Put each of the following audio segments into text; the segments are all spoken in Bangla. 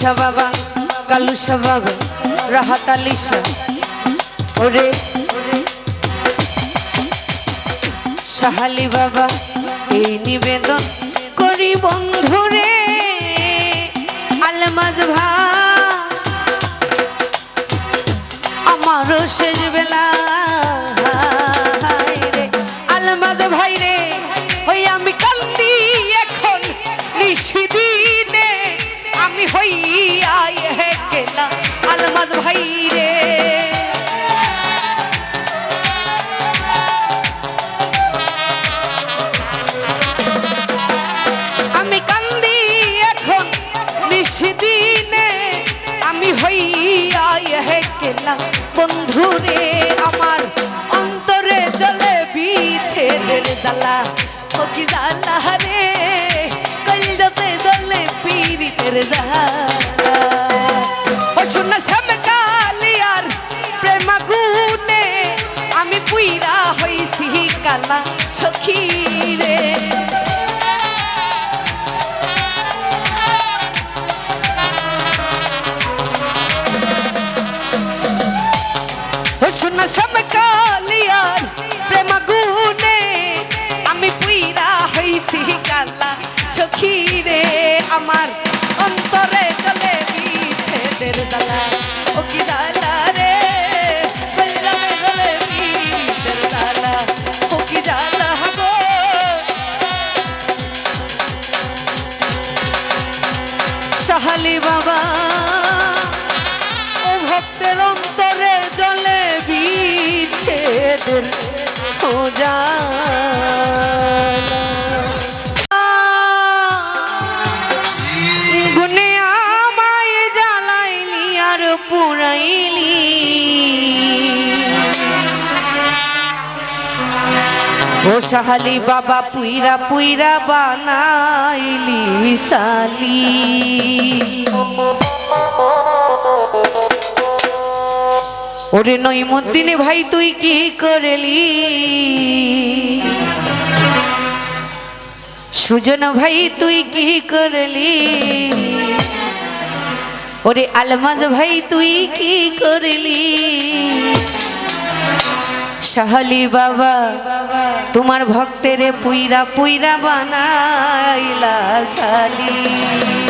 এসা বাবা, কালুসা বাবা, রাহাত আলিশা ওরে সাহালি বাবা, এই নিবেদন করি বন্ধুরে আলমাজ ভা। আমারও শেষ বেলা। আলমাজ ভাই রে। আমি কান্দি এখন নিশিদিনে, আমি হইয়া হে গেলা বন্ধুরে আমার অন্তরে জলে বিছেদের জ্বালা। ও কি জ্বালা রে, কলজাতে জলে পীড়িতের জ্বালা। কালা সখী রে। ও সাহালি বাবা পুইরা পুইরা বানাইলি সালি। ওরে নইমুদ্দিনে ভাই, তুই কি করলি? সুজন ভাই, তুই কি করলি? ওরে আলমাজ ভাই, তুই কি করলি? সাহালি বাবা তোমার ভক্তেরে পুইরা পুইরা বানাইলা সালি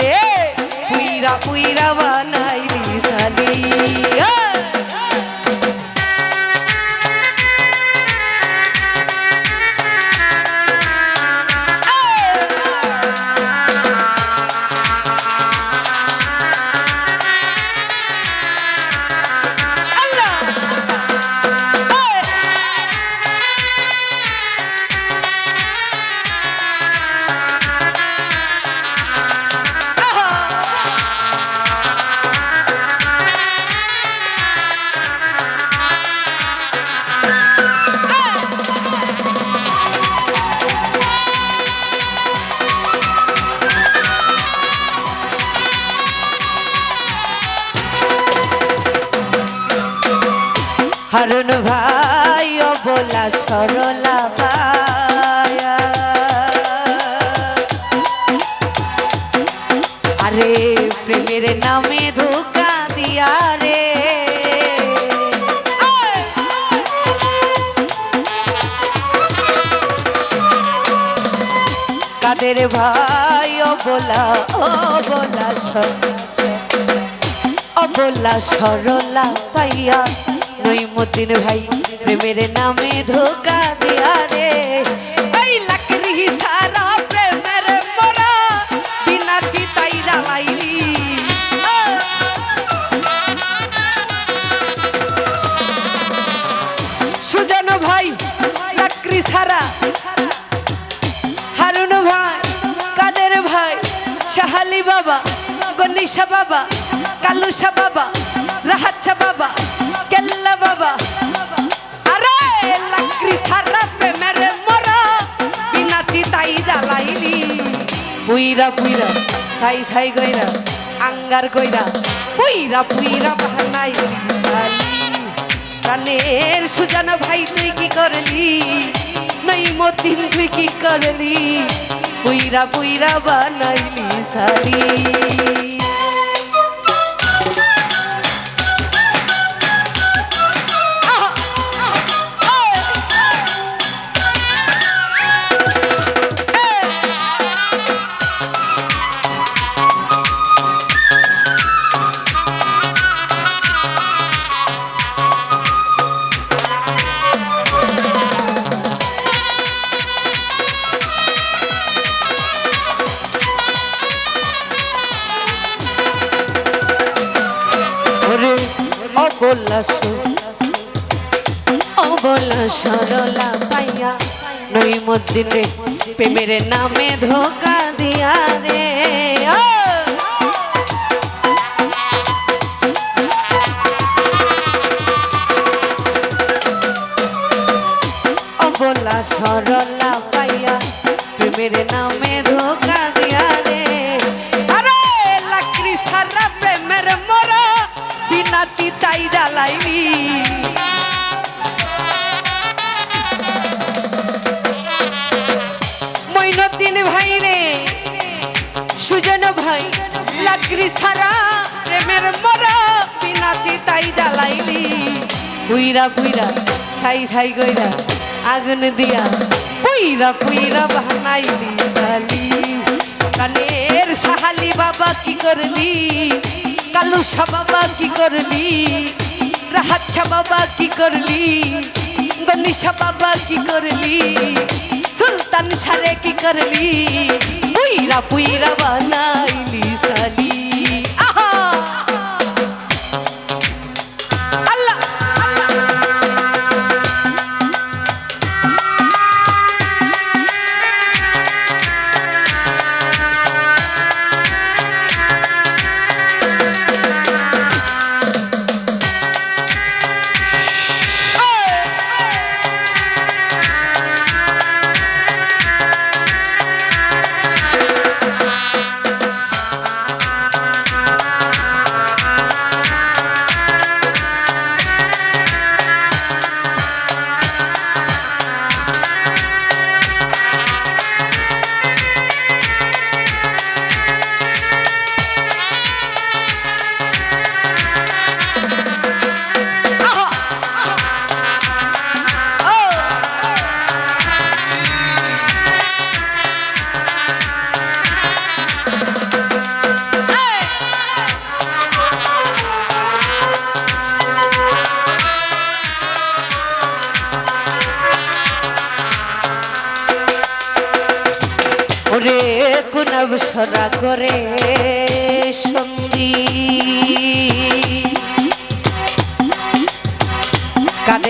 রে পুইরা পুইরা বানাইলি হারুন ভাই ও বলা সরলা পায়া আরে প্রেমের নামে ধোকা দিয়া রে। কাদের ভাই ও বলা ও বলা অবলা সরলা পাইয়া নইমুদ্দিন ভাই, প্রেমের নামে ধোকা দিয়া রে। এই লাকড়ি সারা প্রেমের মোরা বিনা চিতাই ভাই ভাই ভাই? বাবা, গনিশা বাবা কালুসা বাবা রাহাচ্ছা বাবা। পুইরা পুইরা ছাই ছাই গইরা আঙ্গার গইরা পুইরা পুইরা বাহানাইলি কানের সুজান ভাই, তুই কি করলি? নাই মতিন, তুই কি করলি? পুইরা পুইরা বানাইলি সারি সরলা পাইয়া নই মদ্দিনে প্রেমের নামে ধোকা দিয়া রে ও! অবলা সরলা লাকড়ি সারা প্রেমের মরা বিনা চিতাই জ্বালাইলি। পুইরা পুইরা ছাই ছাই গইরা আগুন দিয়া পুইরা পুইরা বানাইলি সালি কানের সাহালি বাবা কি করলি? কালুসা বাবা কি করলি? রাহাচ্ছা বাবা কি করলি? গনিশা বাবা কি করলি? সুলতান সারে কি করলি? পুইরা পুইরা বানাইলি সালি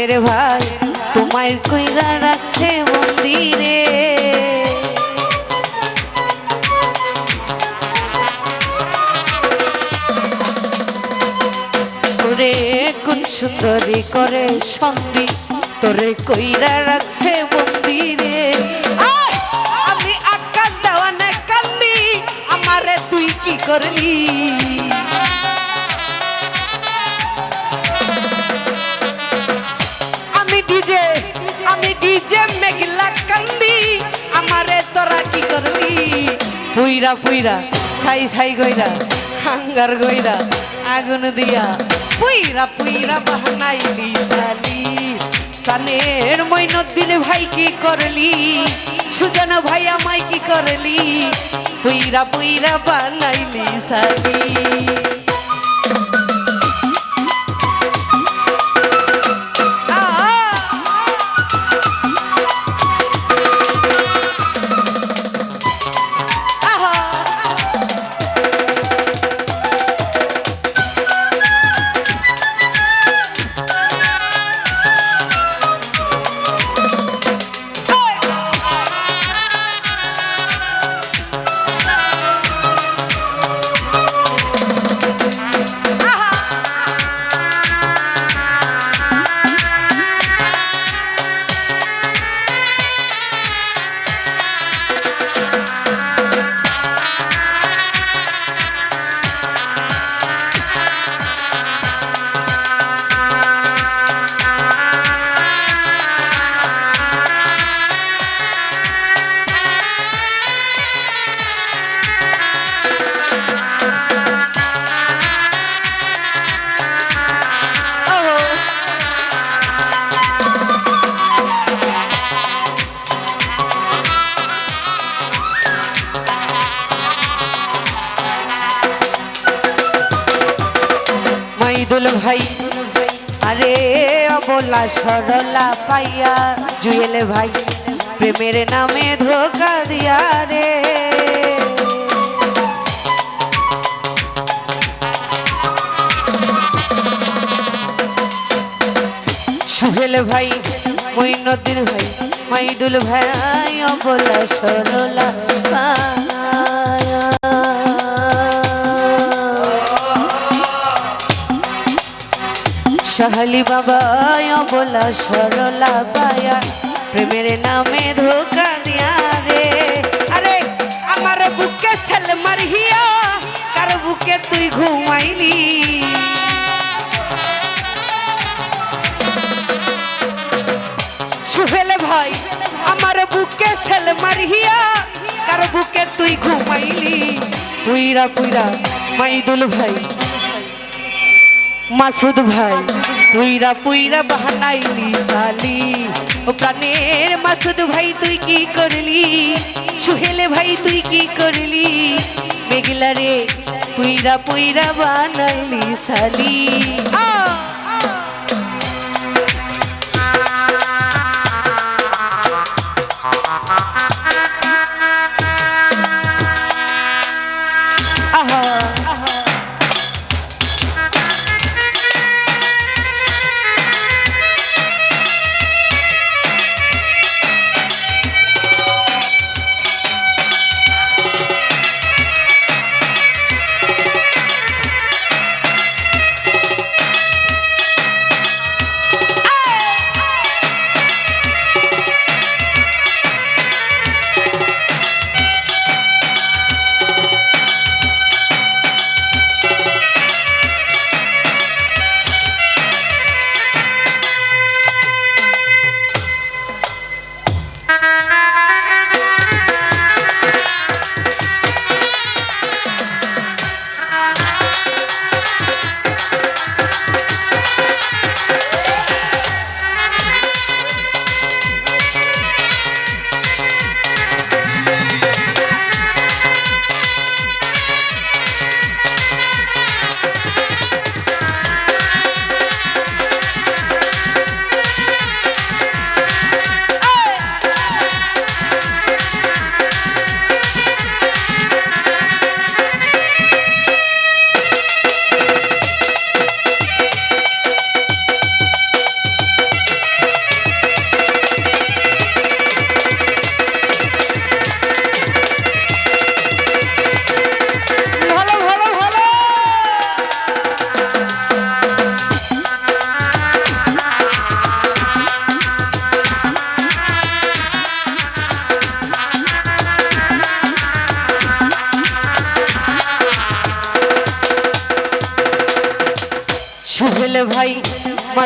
কাদের ভাই তোমায় কইরা রাখছে মন্দিরে ওরে কোন সুন্দরী করে সন্ধি তোরে কইরা রাখছে মন্দিরে! আমি আকাশ দেওয়ানে কান্দি, আমারে তুই কি করলি আমি ডিজে মেঘলা কান্দি, আমারে তোরা কি করলি? পুইরা পুইরা, ছাই ছাই গইরা, হাঙ্গার গইরা, আগুন দিয়া। পুইরা পুইরা বাহানাইলি সালি কানের মইনুদ্দিন ভাই কি করলি? সুজন ভাই আমায় কি করলি? পুইরা পুইরা বানাইলি সালি অবলা সরলা পাইয়া জুয়েল ভাই, প্রেমের নামে ধোকা দিয়া রে। সুহেল ভাই মঈনুদ্দিন ভাই, মাইদুল ভাই, অবলা, সরলা সাহালি বাবা অবলা সরলা পায়া। প্রেমের নামে ধোকা দিয়া রে। আরে, আমার বুকে ছেল মারহিয়া কার বুকে তুই ঘুমাইলি? সুহেলে ভাই, আমার বুকে ছেল মারহিয়া কার বুকে তুই ঘুমাইলি? পুইরা পুইরা মাইদুল ভাই মাসুদ ভাই, পুইরা পুইরা বাহানাইলি সালি। ও প্রাণের মাসুদ ভাই, তুই কি করলি? সুহেলে ভাই, তুই কি করলি? মেঘলা রে, পুইরা পুইরা বানাইলি সালি। আ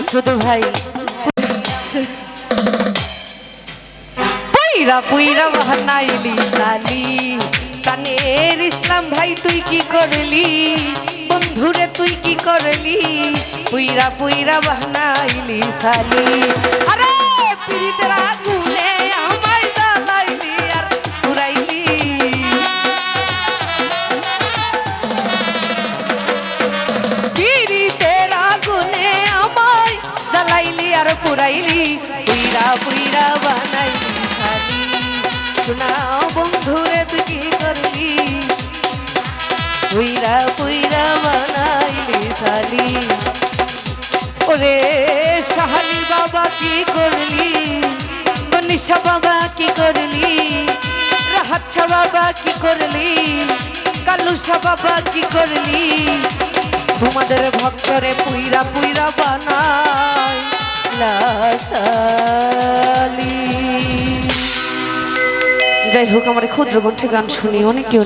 মাসুদ ভাই। পুইরা পুইরা বাহানাইলি সালি। কানের ইসলাম ভাই, তুই কি করলি? বন্ধুরে, তুই কি করলি? পুইরা পুইরা বাহানাইলি সালি। আরে পিরিতের আগুনে শোনাও বন্ধুরে, তুই কি করলি? পুইরা পুইরা বানাইলি খালি ওরে সাহালি বাবা, কি করলি? মনীষা বাবা, কি করলি? রাহাচ্ছা বাবা, কি করলি? কালুসা বাবা, কি করলি? তোমাদের ভক্তরে পুইরা পুইরা বানাই লাসালি যাই হোক আমার ক্ষুদ্র কণ্ঠে গান শুনি অনেক কেউ